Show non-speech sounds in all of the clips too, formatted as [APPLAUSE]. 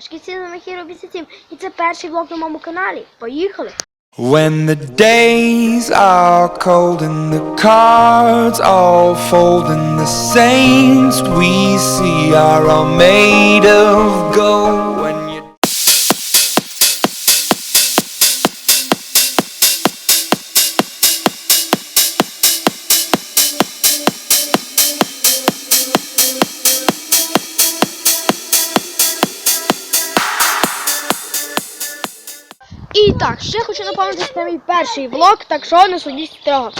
Шкіці на Хіро 87 і це перший влог на моєму каналі. Поїхали! When the days are cold and the cards all fold and the saints we see are all made of gold І так, ще хочу напомнити, що це мій перший влог, так що не судіть строго.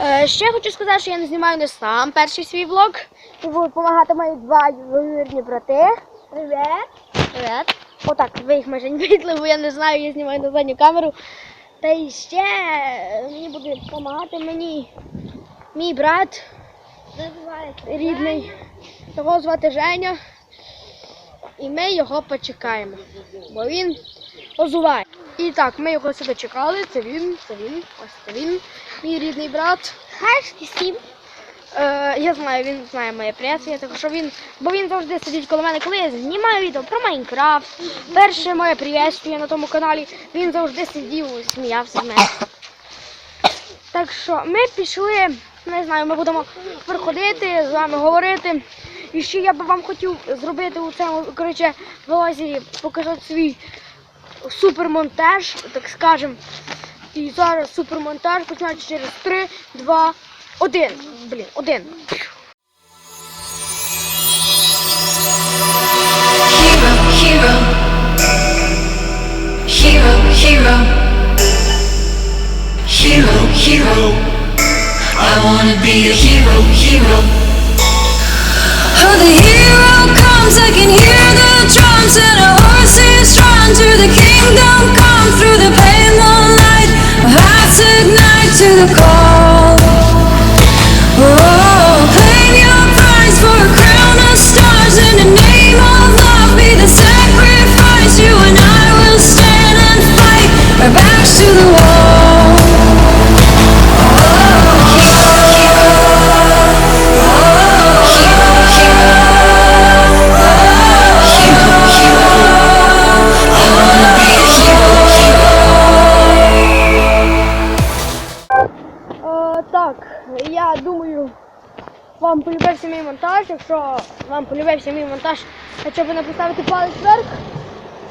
Е, ще хочу сказати, що я не знімаю не сам перший свій влог. Будуть допомагати мої два ювірні брати. Привет. Привет. Отак, ви їх майже не бачили, бо я не знаю, я знімаю на задню камеру. Та і ще мені буде допомагати мені мій брат рідний. Його звати Женя. І ми його почекаємо, бо він озуває. І так, ми його сюди чекали. Це він, це він, ось це він, мій рідний брат. Хай сім. Е, я знаю, він знає моє приятель, так що він, бо він завжди сидить коло мене, коли я знімаю відео про Майнкрафт. Перше моє приветствие на тому каналі, він завжди сидів, сміявся з мене. Так що ми пішли, не знаю, ми будемо приходити з вами говорити. І ще я би вам хотів зробити у цьому коротше, влозі, показати свій супермонтаж, так скажем. І зараз супермонтаж починається через 3, 2, 1. Блін, 1. Hero, hero. Hero, hero. Hero, hero. I wanna be a hero, hero. Oh, the hero Так, я думаю, вам полюбився мій монтаж. Якщо вам полюбився мій монтаж, хоча б написати палець вверх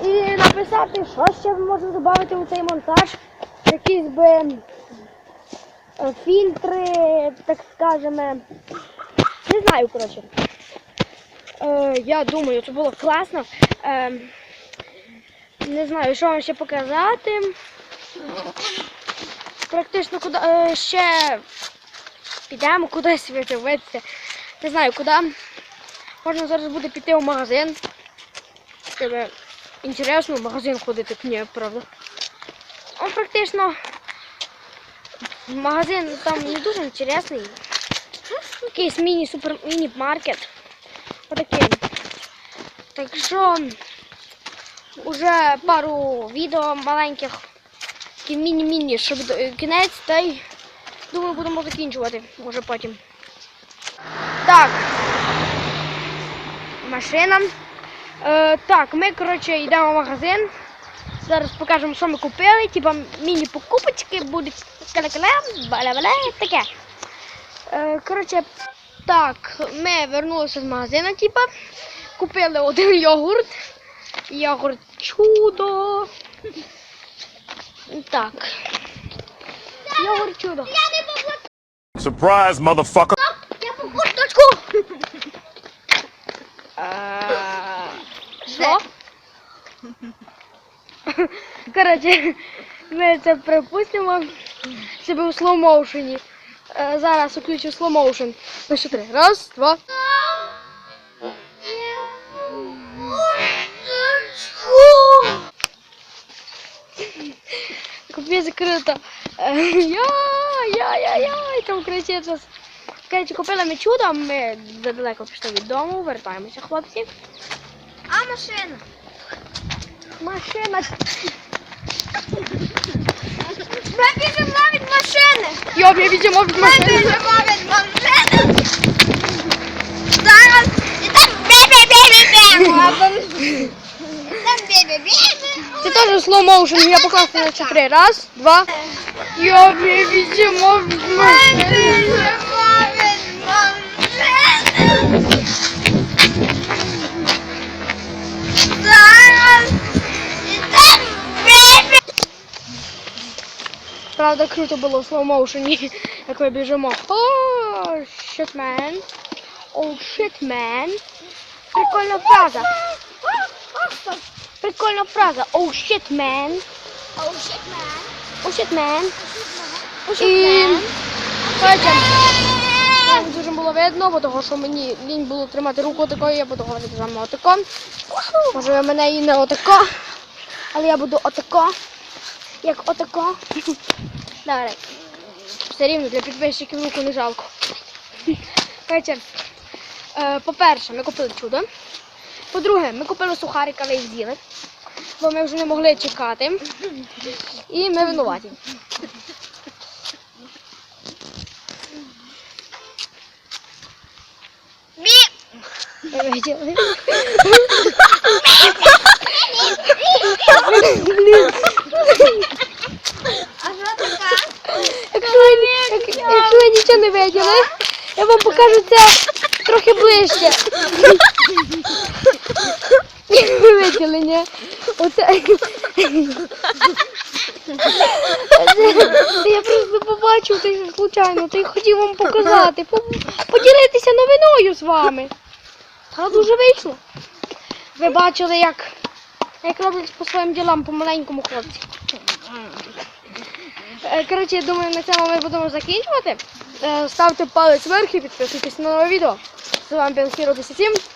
і написати, що ще можна додати у цей монтаж. Якісь би е, фільтри, так скажемо. Не знаю, коротше. Е, я думаю, це було класно. Е, не знаю, що вам ще показати. Практично куди е, ще підемо кудись дивитися. Не знаю куди. Можна зараз буде піти в магазин. Тебе інтересно в магазин ходити, ні, правда. Он практично магазин там не дуже інтересний. Якийсь міні-супер міні-маркет. Отакий. Так що вже пару відео маленьких такі міні-міні, щоб е, кінець, та й думаю, будемо закінчувати, може потім. Так. Машина. Е, так, ми, коротше, йдемо в магазин. Зараз покажемо, що ми купили. Типа міні-покупочки будуть таке. Е, коротше, так, ми вернулися з магазину, типа, купили один йогурт. Йогурт чудо. Так. Йогурт чудо. Surprise, motherfucker. Я по курточку. Що? Коротше, ми це припустимо себе у слоу-моушені. Зараз включу слоу-моушен. На що три? Раз, два. Купі закрито. Е, Я, я, я, я, там кричить. щось. Коротше, купили ми чудо, ми задалеко пішли від дому, вертаємося, хлопці. А машина? Машина. Ми біжимо від машини. Йоп, я біжимо від машини. Ми біжимо від машини. Зараз. І там бе-бе-бе-бе-бе. [LAUGHS] Це теж slow motion, я покласти на чотири. Раз, два. Я бібіжимо. Правда, круто було в slow motion, [LAUGHS] як ми біжимо. О, shit, man. О, shit, man. Прикольна фраза. Прикольна фраза. Oh shit, man. Oh shit, man. І потім не дуже було видно, бо того, що мені лінь було тримати руку такою, я буду говорити з вами отако. Може ви мене і не отако, але я буду отако, як отако. [LAUGHS] Давай. Все рівно для підписчиків руку не жалко. [LAUGHS] Коротше, е, по-перше, ми купили чудо. По-друге, ми купили сухарика, але їх з'їли, бо ми вже не могли чекати. І ми винуваті. Ви виділи? Якщо ви, нічого не виділи, я вам покажу це трохи ближче. Ви виділи, ні? Оце. Я просто побачив це случайно, та й хотів вам показати, поділитися новиною з вами. Та дуже вийшло. Ви бачили, як, як роблять по своїм ділам по-маленькому хлопці. Е, Коротше, я думаю, на цьому ми будемо закінчувати. Е, Ставте палець вверх і підписуйтесь на нове відео. З вами Білхіро 17.